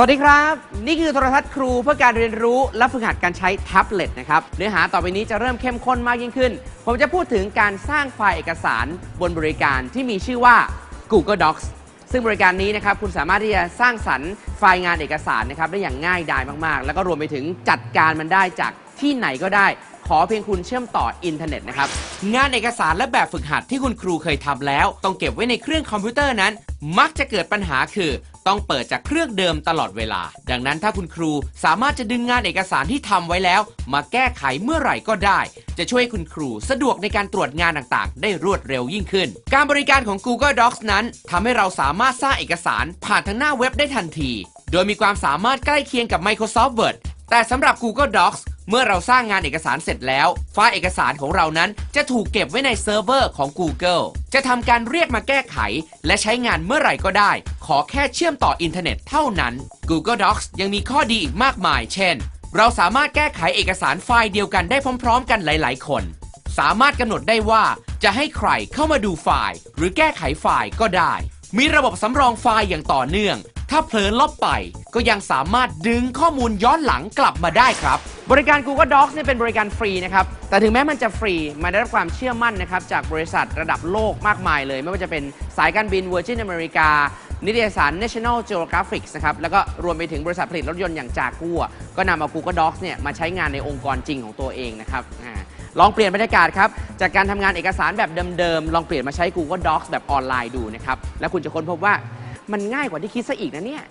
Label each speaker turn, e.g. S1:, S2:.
S1: สวัสดีครับ นี่คือโทรทัศน์ครูเพื่อการเรียนรู้และฝึกหัดการใช้แท็บเล็ตนะครับเนื้อหาต่อไปนี้จะเริ่มเข้มข้นมากยิ่งขึ้น ผมจะพูดถึงการสร้างไฟล์เอกสารบนบริการที่มีชื่อว่า Google Docs ซึ่งบริการนี้นะครับคุณสามารถที่จะสร้างสรรค์ไฟล์งานเอกสารนะครับได้อย่างง่ายดายมากๆ แล้วก็รวมไปถึงจัดการมันได้จากที่ไหนก็ได้ ขอเพียงคุณเชื่อมต่ออินเทอร์เน็ตนะครับงานเอกสารและแบบฝึกหัดที่คุณครูเคยทำแล้ว ต้องเก็บไว้ในเครื่องคอมพิวเตอร์นั้น มักจะเกิดปัญหาคือ ต้องเปิดจากเครื่องเดิมตลอดเวลา ดังนั้นถ้าคุณครูสามารถจะดึงงานเอกสารที่ทำไว้แล้ว มาแก้ไขเมื่อไหร่ก็ได้ จะช่วยให้คุณครูสะดวกในการตรวจงานต่างๆ ได้รวดเร็วยิ่งขึ้น การบริการของ Google Docs นั้นทำให้เราสามารถสร้างเอกสารผ่านทางหน้าเว็บได้ทันที โดยมีความสามารถใกล้เคียงกับ Microsoft Word แต่สำหรับ Google Docs เมื่อเราสร้างงานเอกสารเสร็จแล้ว ไฟล์เอกสารของเรานั้นจะถูกเก็บไว้ในเซิร์ฟเวอร์ของ Google จะทำการเรียกมาแก้ไข และใช้งานเมื่อไหร่ก็ได้ ขอแค่เชื่อมต่ออินเทอร์เน็ตเท่านั้น Google Docs ยังมีข้อดีอีกมากมาย เช่น เราสามารถแก้ไขเอกสารไฟล์เดียวกันได้พร้อม ๆ กันหลาย ๆ คน สามารถกำหนดได้ว่าจะให้ใครเข้ามาดูไฟล์ หรือแก้ไขไฟล์ก็ได้ มีระบบสำรองไฟล์อย่างต่อเนื่อง ถ้าเผลอลบไป ก็ยังสามารถดึงข้อมูลย้อนหลังกลับมาได้ครับ บริการ Google Docs เนี่ยเป็นบริการฟรีนะครับ แต่ถึงแม้มันจะฟรี มันได้รับความเชื่อมั่นนะครับจากบริษัทระดับโลกมากมายเลย ไม่ว่าจะเป็นสายการบิน Virgin America นิตยสาร National Geographic นะครับ แล้วก็รวมไปถึงบริษัทผลิตรถยนต์อย่างจากัวก็นำเอา Google Docs เนี่ยมาใช้งานในองค์กรจริงของตัวเองนะครับอ่าลองเปลี่ยนบรรยากาศครับ จากการทำงานเอกสารแบบเดิมๆ ลองเปลี่ยนมาใช้ Google Docs แบบออนไลน์ดูนะครับ แล้วคุณจะค้นพบว่ามันง่ายกว่าที่คิดซะอีกนะเนี่ย